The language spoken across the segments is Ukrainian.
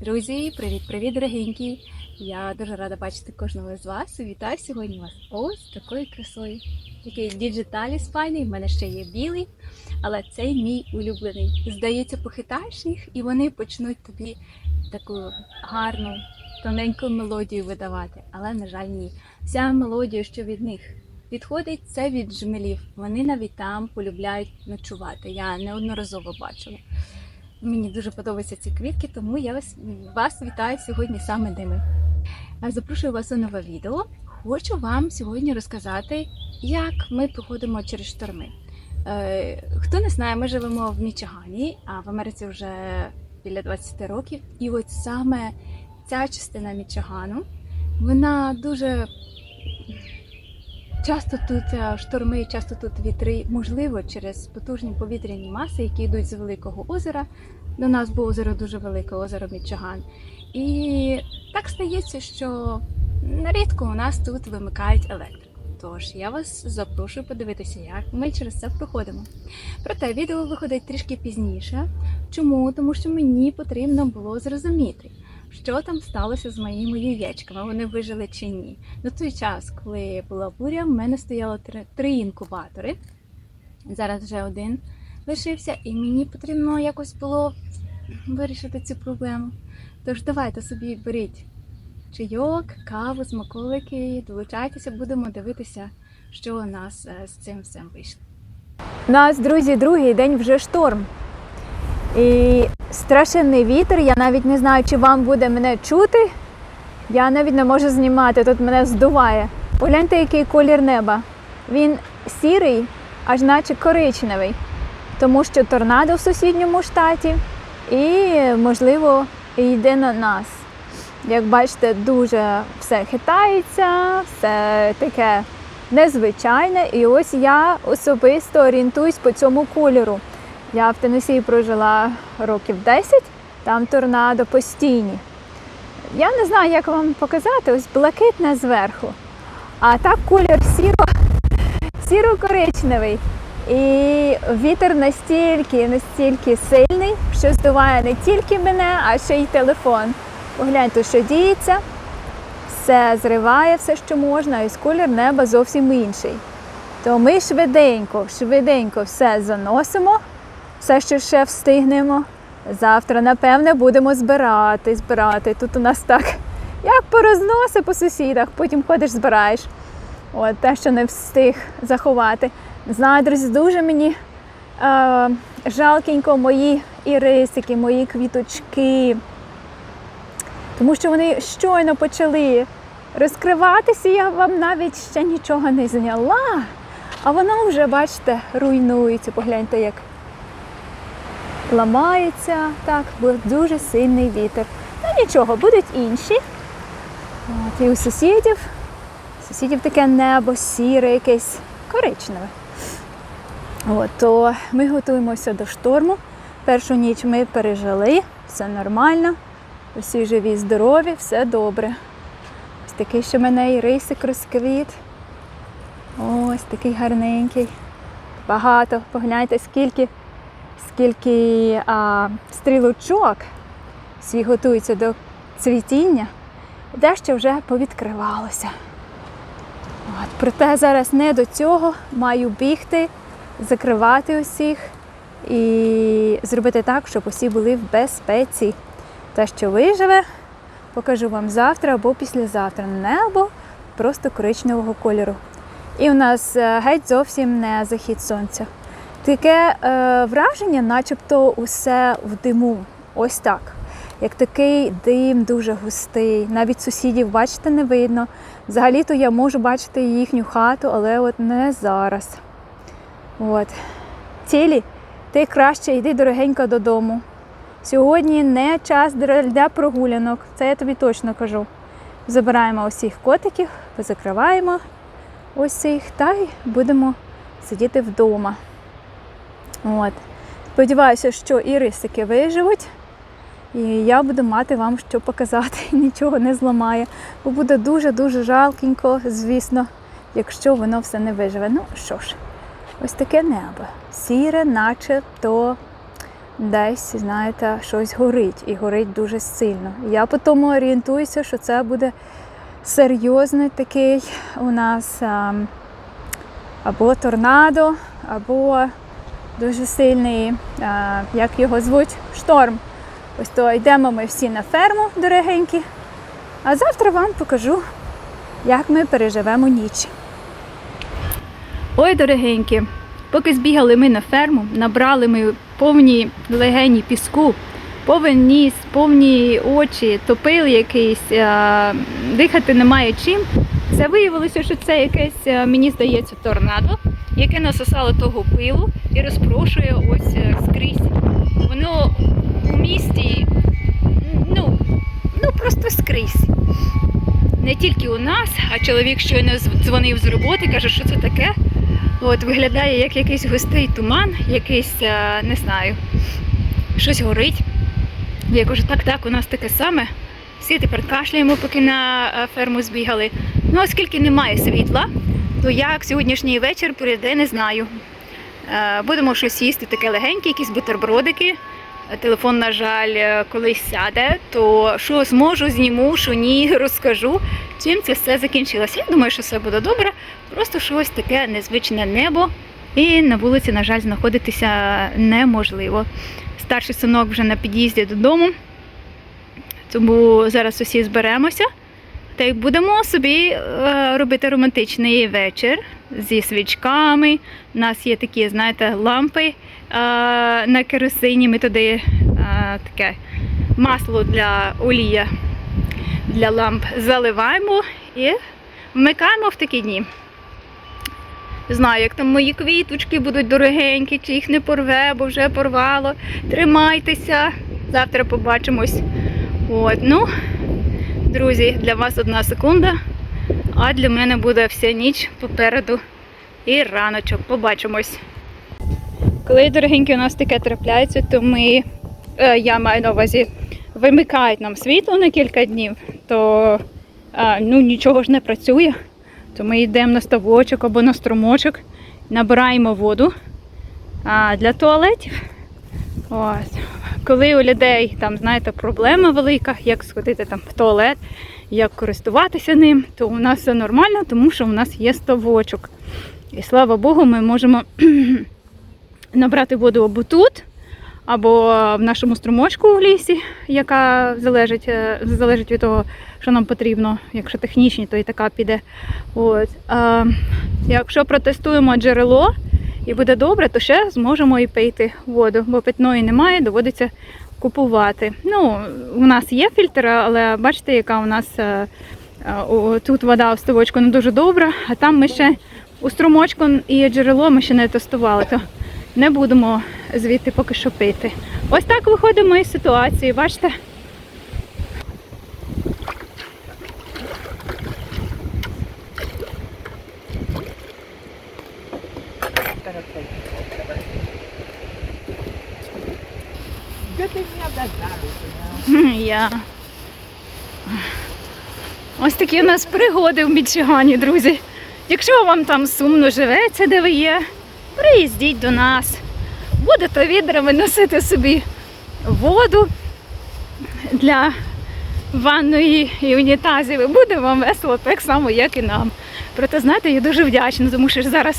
Друзі, привіт-привіт, дорогенькі! Я дуже рада бачити кожного з вас. Вітаю сьогодні вас ось такою красою. Такий діджиталіс файний, в мене ще є білий, але цей мій улюблений. Здається, похитаєш їх, і вони почнуть тобі таку гарну, тоненьку мелодію видавати. Але, на жаль, ні. Вся мелодія, що від них відходить, це від жмелів. Вони навіть там полюбляють ночувати. Я неодноразово бачила. Мені дуже подобаються ці квітки, тому я вас, вас вітаю сьогодні саме ними. Запрошую вас у нове відео. Хочу вам сьогодні розказати, як ми проходимо через шторми. Е, хто не знає, ми живемо в Мічигані, а в Америці вже біля 20 років. І от саме ця частина Мічигану, вона дуже часто тут е, шторми, часто тут вітри, можливо, через потужні повітряні маси, які йдуть з великого озера. До нас було озеро дуже велике, озеро Мічиган. І так стається, що нерідко у нас тут вимикають електрику. Тож я вас запрошую подивитися, як ми через це проходимо. Проте відео виходить трішки пізніше. Чому? Тому що мені потрібно було зрозуміти, що там сталося з моїми яєчками, вони вижили чи ні. На той час, коли була буря, в мене стояло три, інкубатори. Зараз вже один лишився, і мені потрібно якось було вирішити цю проблему. Тож давайте собі беріть чайок, каву, смаколики, долучайтеся, будемо дивитися, що у нас е, з цим всім вийшло. У нас, друзі, другий день вже шторм. І страшенний вітер. Я навіть не знаю, чи вам буде мене чути. Я навіть не можу знімати, тут мене здуває. Погляньте, який колір неба. Він сірий, аж наче коричневий, тому що торнадо в сусідньому штаті і, можливо, йде на нас. Як бачите, дуже все хитається, все таке незвичайне. І ось я особисто орієнтуюсь по цьому кольору. Я в Теннессі прожила років 10, там торнадо постійні. Я не знаю, як вам показати, ось блакитне зверху. А так колір сіро, сіро-коричневий. І вітер настільки, настільки сильний, що здуває не тільки мене, а ще й телефон. Погляньте, що діється. Все зриває, все, що можна, і колір неба зовсім інший. То ми швиденько, швиденько все заносимо, все, що ще встигнемо. Завтра, напевне, будемо збирати, збирати. Тут у нас так, як порозноси по сусідах, потім ходиш, збираєш. От те, що не встиг заховати. Знаю, друзі, дуже мені е, жалкенько мої ірисики, мої квіточки. Тому що вони щойно почали розкриватися, я вам навіть ще нічого не зняла. А воно вже, бачите, руйнується. Погляньте, як ламається. Так, був дуже сильний вітер. Та нічого, будуть інші. От, і у сусідів. Сусідів таке небо, сіре, якесь коричневе. От, то ми готуємося до шторму. Першу ніч ми пережили, все нормально. Усі живі, здорові, все добре. Ось такий, що мене і рисик розквіт. Ось такий гарненький. Багато. Погляньте, скільки, скільки а, стрілочок всі готуються до цвітіння. Дещо вже повідкривалося. От, проте зараз не до цього маю бігти, закривати усіх і зробити так, щоб усі були в безпеці. Те, що виживе, покажу вам завтра або післязавтра. Небо просто коричневого кольору. І у нас е, геть зовсім не захід сонця. Таке е, враження, начебто усе в диму. Ось так. Як такий дим дуже густий. Навіть сусідів, бачите, не видно. Взагалі-то я можу бачити їхню хату, але от не зараз. От. Тілі, ти краще йди дорогенько додому. Сьогодні не час для прогулянок, це я тобі точно кажу. Забираємо усіх котиків, позакриваємо усіх та й будемо сидіти вдома. От. Сподіваюся, що і рисики виживуть, і я буду мати вам що показати, нічого не зламає. Бо буде дуже-дуже жалкенько, звісно, якщо воно все не виживе. Ну що ж, ось таке небо. Сіре, наче то десь, знаєте, щось горить і горить дуже сильно. Я по тому орієнтуюся, що це буде серйозний такий у нас ем, або торнадо, або дуже сильний, як його звуть, шторм. Ось то йдемо ми всі на ферму, дорогенькі. А завтра вам покажу, як ми переживемо ніч. Ой, дорогенькі, поки збігали ми на ферму, набрали ми повні легені піску, повен ніс, повні очі, топили якийсь, е, дихати немає чим. Це виявилося, що це якесь, мені здається, торнадо, яке насосало того пилу і розпрошує ось е, скрізь. Воно у місті, ну, ну просто скрізь. Не тільки у нас, а чоловік щойно дзвонив з роботи, каже, що це таке. От виглядає як якийсь густий туман, якийсь, е, не знаю, щось горить. Я кажу, так, так, у нас таке саме. Всі тепер кашляємо, поки на е, ферму збігали. Ну, оскільки немає світла, то як сьогоднішній вечір пройде, не знаю. Е, Будемо щось їсти, таке легеньке, якісь бутербродики. Е, Телефон, на жаль, е, колись сяде, то що зможу, зніму, що ні, розкажу, чим це все закінчилося. Я думаю, що все буде добре. Просто щось таке незвичне небо. І на вулиці, на жаль, знаходитися неможливо. Старший синок вже на під'їзді додому, тому зараз усі зберемося. Та й будемо собі е, робити романтичний вечір зі свічками. У нас є такі, знаєте, лампи е, на керосині. Ми туди е, таке масло для олія для ламп заливаємо і вмикаємо в такі дні. Знаю, як там мої квіточки будуть дорогенькі, чи їх не порве, бо вже порвало. Тримайтеся. Завтра побачимось. От, ну, друзі, для вас одна секунда, а для мене буде вся ніч попереду і раночок. Побачимось. Коли, дорогенькі, у нас таке трапляється, то ми, е, я маю на увазі, вимикають нам світло на кілька днів, то е, ну, нічого ж не працює. То ми йдемо на ставочок або на струмочок, набираємо воду а, для туалетів. Ось. Коли у людей там, знаєте, проблема велика, як сходити там в туалет, як користуватися ним, то у нас все нормально, тому що у нас є ставочок. І слава Богу, ми можемо набрати воду або тут, або в нашому струмочку в лісі, яка залежить, е, залежить від того, що нам потрібно. Якщо технічні, то і така піде. От. А, якщо протестуємо джерело і буде добре, то ще зможемо і пити воду, бо питної немає, доводиться купувати. Ну, у нас є фільтр, але бачите, яка у нас е, е, тут вода в ставочку не дуже добра, а там ми ще у струмочку і джерело ми ще не тестували. То не будемо звідти поки що пити. Ось так виходимо із ситуації, бачите? Я. Ось такі у нас пригоди в Мічигані, друзі. Якщо вам там сумно живеться, де ви є, приїздіть до нас. Будете відрами носити собі воду для ванної і унітазів. І буде вам весело так само, як і нам. Проте, знаєте, я дуже вдячна, тому що зараз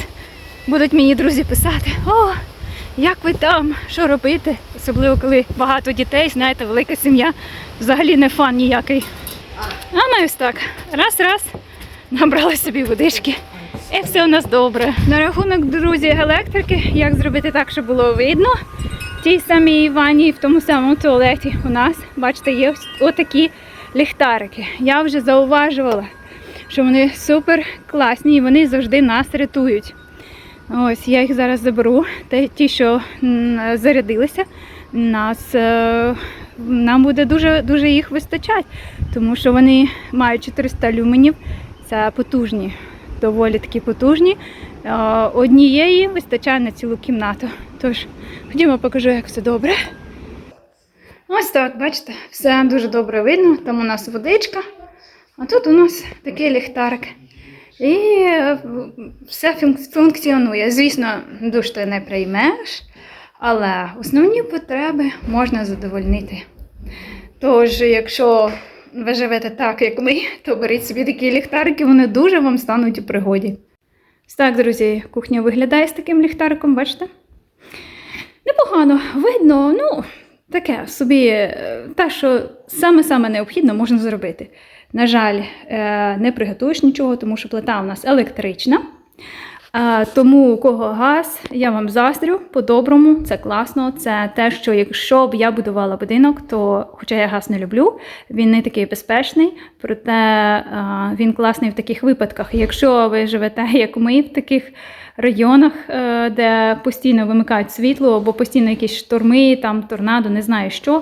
будуть мені друзі писати: о, як ви там, що робити? Особливо, коли багато дітей, знаєте, велика сім'я, взагалі не фан ніякий. А ми ось так, раз-раз, набрали собі водички. І все у нас добре. На рахунок, друзі, електрики, як зробити так, щоб було видно. В тій самій ванні, в тому самому туалеті у нас, бачите, є отакі ліхтарики. Я вже зауважувала, що вони супер класні і вони завжди нас рятують. Ось я їх зараз заберу. Ті, що зарядилися, нас, е, нам буде дуже, дуже їх вистачати, тому що вони мають 400 люменів. Це потужні, доволі такі потужні. Е, Однієї вистачає на цілу кімнату. Тож, ходімо, покажу, як все добре. Ось так, бачите, все дуже добре видно. Там у нас водичка, а тут у нас такий ліхтарик. І е, все функціонує. Звісно, душ ти не приймеш, Але основні потреби можна задовольнити. Тож, якщо ви живете так, як ми, то беріть собі такі ліхтарики, вони дуже вам стануть у пригоді. Так, друзі, кухня виглядає з таким ліхтариком, бачите? Непогано, видно, ну, таке собі, е, те, що саме-саме необхідно, можна зробити. На жаль, е, не приготуєш нічого, тому що плита у нас електрична. Тому у кого газ, я вам заздрю по-доброму, це класно. Це те, що якщо б я будувала будинок, то, хоча я газ не люблю, він не такий безпечний, проте він класний в таких випадках. Якщо ви живете, як ми, в таких районах, е, де постійно вимикають світло, або постійно якісь шторми, там торнадо, не знаю що.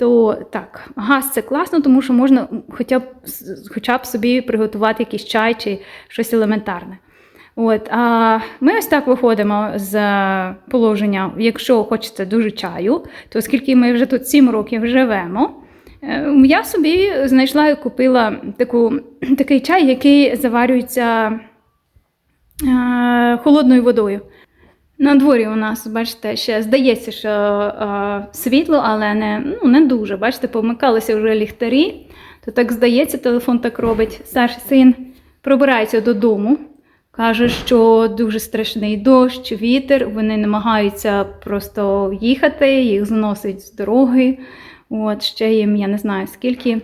То так, газ це класно, тому що можна хоча б, хоча б собі приготувати якийсь чай чи щось елементарне. От, а ми ось так виходимо з положення, якщо хочеться дуже чаю, то оскільки ми вже тут 7 років живемо, е, я собі знайшла і купила таку, такий чай, який заварюється е, холодною водою. На дворі у нас, бачите, ще здається, що е, світло, але не, ну, не дуже. Бачите, помикалися вже ліхтарі, то так здається, телефон так робить. Старший син пробирається додому. Каже, що дуже страшний дощ, вітер. Вони намагаються просто їхати, їх зносить з дороги. От ще їм, я не знаю скільки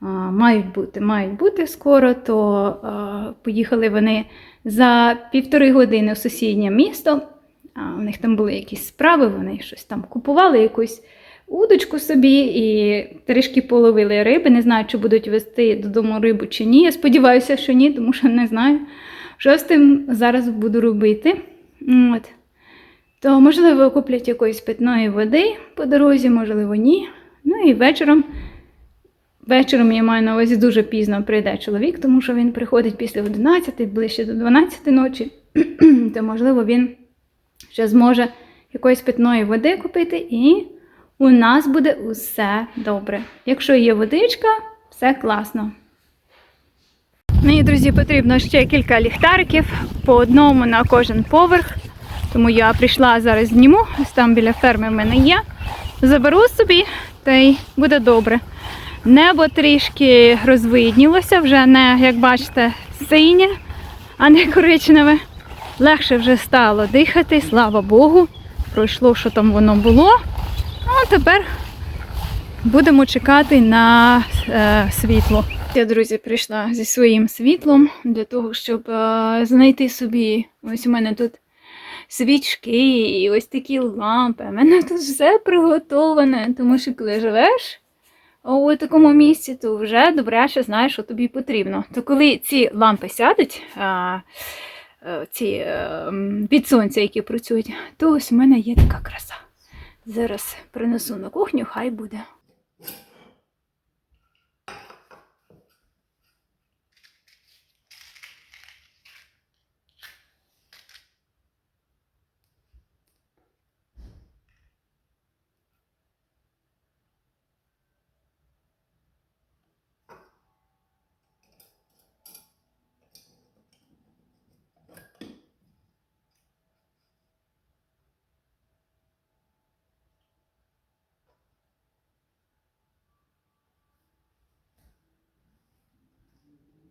а, мають бути. Мають бути скоро, то а, поїхали вони за півтори години в сусіднє місто. А, у них там були якісь справи, вони щось там купували, якусь удочку собі і трішки половили риби. Не знаю, чи будуть вести додому рибу чи ні. Я сподіваюся, що ні, тому що не знаю. Що з тим зараз буду робити? От. То, можливо, куплять якоїсь питної води по дорозі, можливо, ні. Ну і вечором. Вечором я маю на увазі дуже пізно прийде чоловік, тому що він приходить після 11, ближче до 12 ночі. То, можливо, він ще зможе якоїсь питної води купити, і у нас буде усе добре. Якщо є водичка, все класно. Мені, друзі, потрібно ще кілька ліхтариків по одному на кожен поверх. Тому я прийшла зараз зніму, ось там біля ферми в мене є. Заберу собі та й буде добре. Небо трішки розвиднілося, вже не, як бачите, синє, а не коричневе. Легше вже стало дихати, слава Богу. Пройшло, що там воно було. А тепер будемо чекати на е, світло. Я, друзі, прийшла зі своїм світлом для того, щоб е, знайти собі. Ось у мене тут свічки і ось такі лампи. У мене тут все приготоване, тому що коли живеш у такому місці, то вже добряче знаєш, що тобі потрібно. То коли ці лампи сядуть, е, ці е, під сонця, які працюють, то ось у мене є така краса. Зараз принесу на кухню, хай буде.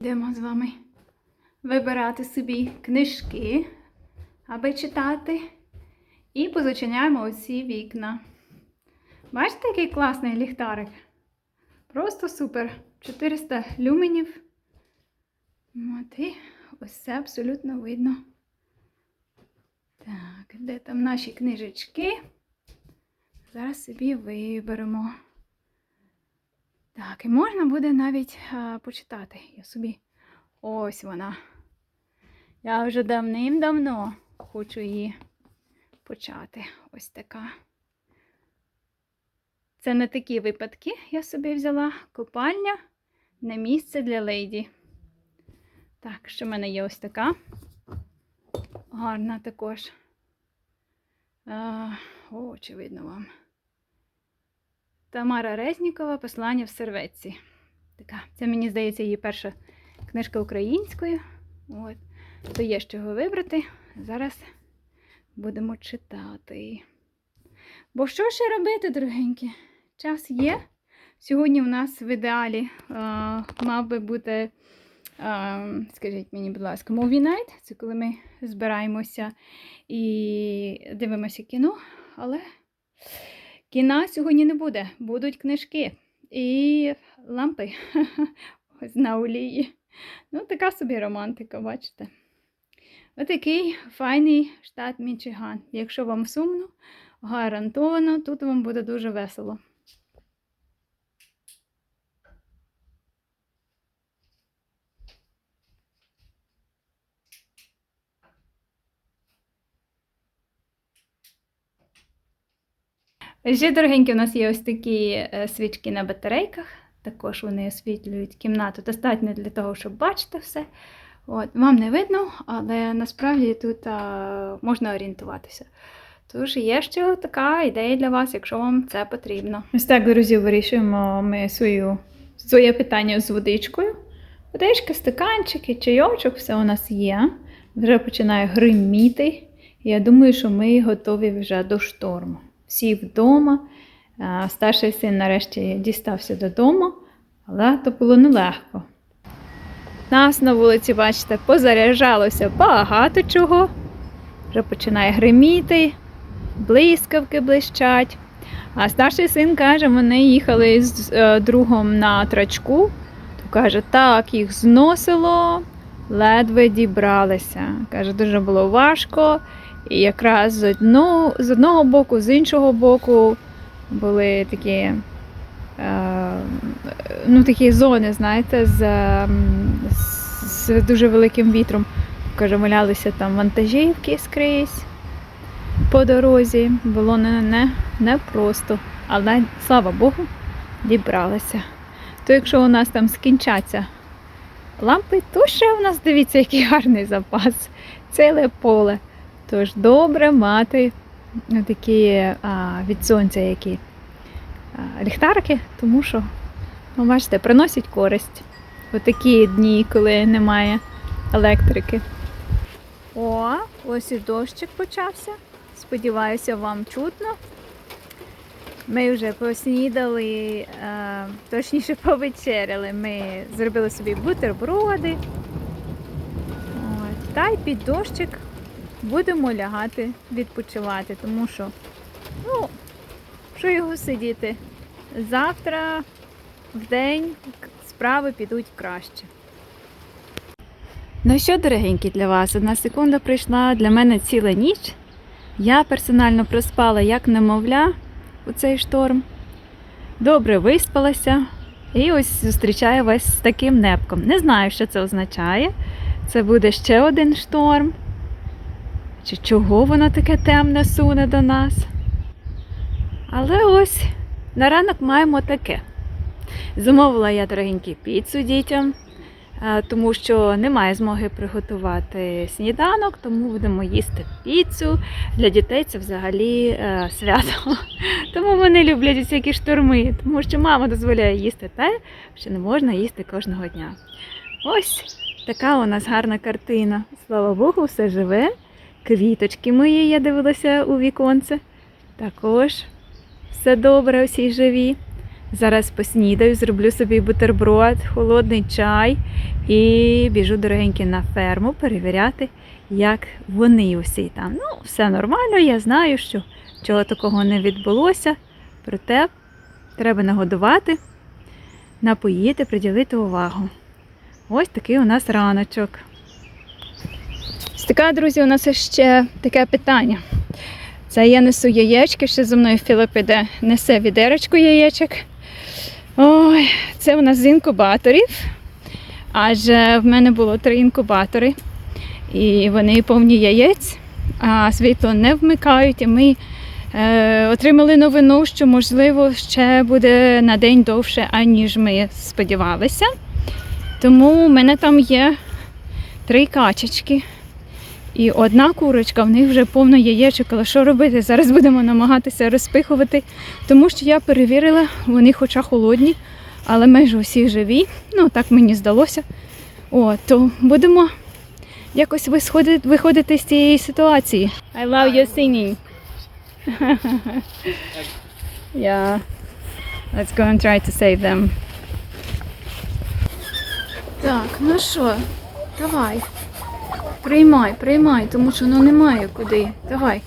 Йдемо з вами вибирати собі книжки, аби читати. І позачиняємо оці вікна. Бачите, який класний ліхтарик? Просто супер. 400 люменів. От, і ось абсолютно видно. Так, де там наші книжечки? Зараз собі виберемо. Так, і можна буде навіть а, почитати. Я собі. Ось вона. Я вже давним-давно хочу її почати. Ось така. Це не такі випадки я собі взяла. Копальня не місце для леді. Так, що в мене є ось така. Гарна також. А, о, очевидно вам. Тамара Резнікова Послання в серветці. Така, це мені здається її перша книжка українською. От. То є з чого вибрати. Зараз будемо читати. Бо що ще робити, дорогенькі? Час є. Сьогодні в нас в ідеалі е, мав би бути, е, скажіть мені, будь ласка, Movie Night. Це коли ми збираємося і дивимося кіно, але кіна сьогодні не буде. Будуть книжки і лампи ось на олії. Ну, така собі романтика, бачите. Отакий файний штат Мічиган. Якщо вам сумно, гарантовано, тут вам буде дуже весело. Ще, дорогенькі, у нас є ось такі е, свічки на батарейках. Також вони освітлюють кімнату. Достатньо для того, щоб бачити все. От, вам не видно, але насправді тут а, можна орієнтуватися. Тож є ще така ідея для вас, якщо вам це потрібно. Ось так, друзі, вирішуємо ми свою, своє питання з водичкою. Водичка, стаканчики, чайочок, все у нас є. Вже починає гриміти. Я думаю, що ми готові вже до шторму. Всі вдома. Старший син нарешті дістався додому, але то було нелегко. Нас на вулиці, бачите, позаряджалося багато чого. Вже починає гриміти, блискавки блищать. А старший син каже, вони їхали з е, другом на трачку. То каже, так, їх зносило, ледве дібралися. Каже, дуже було важко. І якраз з одного, з одного боку, з іншого боку були такі, е, ну, такі зони, знаєте, з, з, дуже великим вітром. Каже, там вантажівки скрізь по дорозі. Було не, не, не просто. Але, слава Богу, дібралися. То якщо у нас там скінчаться лампи, то ще у нас дивіться, який гарний запас. Ціле поле. Тож добре мати такі а, від сонця які а, ліхтарики, тому що, ну, бачите, приносять користь. У такі дні, коли немає електрики. О, ось і дощик почався. Сподіваюся, вам чутно. Ми вже поснідали, е, точніше повечеряли. Ми зробили собі бутерброди. От, та й під дощик будемо лягати відпочивати, тому що, ну, що його сидіти? Завтра в день справи підуть краще. Ну що, дорогенькі, для вас? Одна секунда прийшла для мене ціла ніч. Я персонально проспала як немовля у цей шторм. Добре виспалася. І ось зустрічаю вас з таким небком. Не знаю, що це означає. Це буде ще один шторм. Чи чого воно таке темне суне до нас? Але ось на ранок маємо таке. Замовила я дорогенькі піцу дітям, е, тому що немає змоги приготувати сніданок, тому будемо їсти піцу. Для дітей це взагалі е, свято. Тому вони люблять всякі шторми, тому що мама дозволяє їсти те, що не можна їсти кожного дня. Ось така у нас гарна картина. Слава Богу, все живе. Квіточки мої, я дивилася у віконце. Також все добре, усі живі. Зараз поснідаю, зроблю собі бутерброд, холодний чай і біжу дорогенькі на ферму перевіряти, як вони усі там. Ну, все нормально, я знаю, що чого такого не відбулося. Проте треба нагодувати, напоїти, приділити увагу. Ось такий у нас раночок. Така, друзі, у нас ще таке питання. Це я несу яєчки, ще за мною Філип іде, несе відерочку яєчок. Ой, це у нас з інкубаторів. Адже в мене було три інкубатори, і вони повні яєць, а світло не вмикають. І ми е, отримали новину, що, можливо, ще буде на день довше, аніж ми сподівалися. Тому в мене там є три качечки. І одна курочка, в них вже повно яєчок, але що робити? Зараз будемо намагатися розпихувати, тому що я перевірила, вони хоча холодні, але майже усі живі. Ну, так мені здалося. О, то будемо якось висходити, виходити з цієї ситуації. I love your singing. yeah. Let's go and try to save them. Так, ну що, давай. Приймай, приймай, тому що ну немає куди. Давай.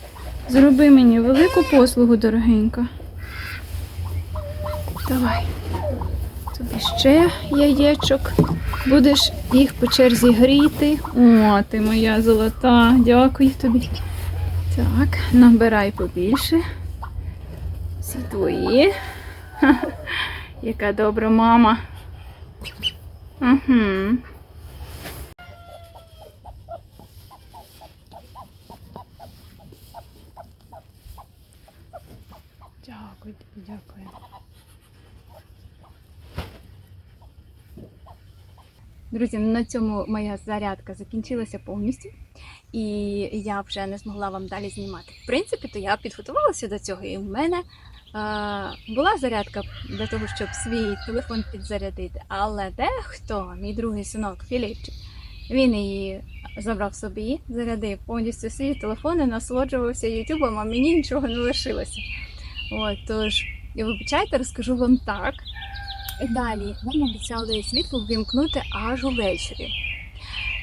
Зроби мені велику послугу, дорогенька. Давай. Тобі ще яєчок. Будеш їх по черзі гріти. О, ти моя золота. Дякую тобі. Так, набирай побільше. Всі твої. Яка добра мама. Угу. Дякую, дякую. Друзі, на цьому моя зарядка закінчилася повністю, і я вже не змогла вам далі знімати. В принципі, то я підготувалася до цього, і в мене е, була зарядка для того, щоб свій телефон підзарядити. Але дехто, мій другий синок Філіпчик, він її забрав собі, зарядив повністю свій телефон і насолоджувався Ютубом, а мені нічого не лишилося. От, тож, і вибачайте, розкажу вам так. Далі нам обіцяли світло ввімкнути аж увечері.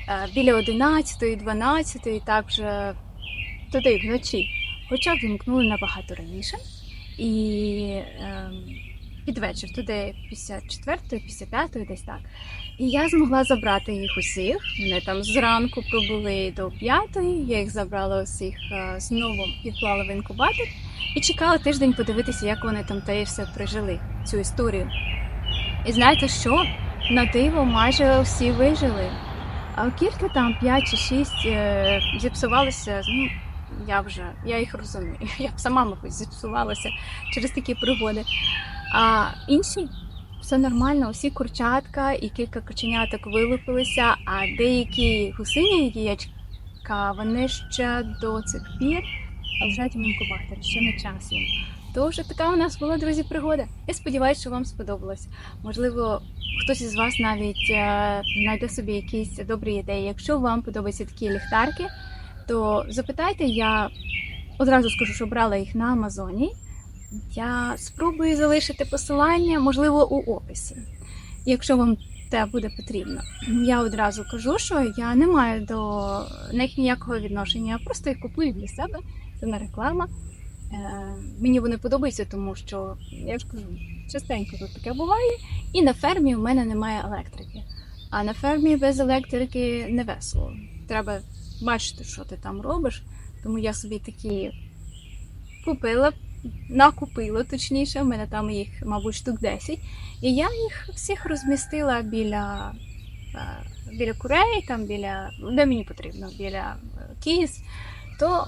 Е, Біля 11, 12, так вже туди вночі. Хоча ввімкнули набагато раніше. І е, під вечір, туди 54, 55, десь так. І я змогла забрати їх усіх. Вони там зранку пробули до 5, я їх забрала усіх е, знову відклала в інкубатор і чекала тиждень подивитися, як вони там те і все прижили, цю історію. І знаєте що? На диво майже всі вижили. А кілька там 5 чи 6 е, зіпсувалися. Ну, я вже я їх розумію. Я б сама, мабуть, зіпсувалася через такі пригоди. А інші все нормально, усі курчатка і кілька коченяток вилупилися, а деякі гусині яєчка вони ще до цих пір лежать в інкубаторі, ще не час їм. Тож така у нас була, друзі, пригода. Я сподіваюся, що вам сподобалось. Можливо, хтось із вас навіть е, знайде собі якісь добрі ідеї. Якщо вам подобаються такі ліхтарки, то запитайте, я одразу скажу, що брала їх на Амазоні. Я спробую залишити посилання, можливо, у описі, якщо вам те буде потрібно. Я одразу кажу, що я не маю до них ніякого відношення, я просто їх купую для себе. Це не реклама. Е, Мені вони подобаються, тому що я ж кажу, частенько тут таке буває. І на фермі в мене немає електрики. А на фермі без електрики не весело. Треба бачити, що ти там робиш. Тому я собі такі купила, накупила точніше. В мене там їх, мабуть, штук 10. І я їх всіх розмістила біля, е, біля курей, там біля, де мені потрібно, біля е, кіз. То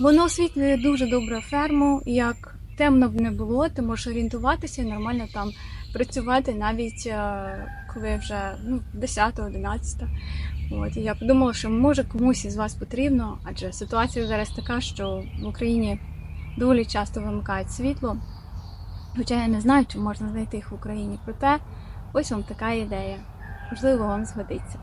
Воно освітлює дуже добре ферму. Як темно б не було, ти можеш орієнтуватися і нормально там працювати навіть е, коли вже ну, 10-11. От і я подумала, що може комусь із вас потрібно, адже ситуація зараз така, що в Україні доволі часто вимикають світло. Хоча я не знаю, чи можна знайти їх в Україні. Проте ось вам така ідея. Можливо, вам згодиться.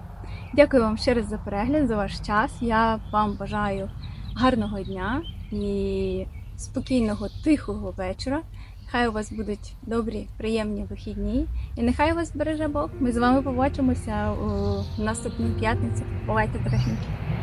Дякую вам ще раз за перегляд, за ваш час. Я вам бажаю гарного дня і спокійного, тихого вечора. Хай у вас будуть добрі, приємні вихідні. І нехай вас береже Бог. Ми з вами побачимося у наступній п'ятницю. Бувайте, дорогенькі!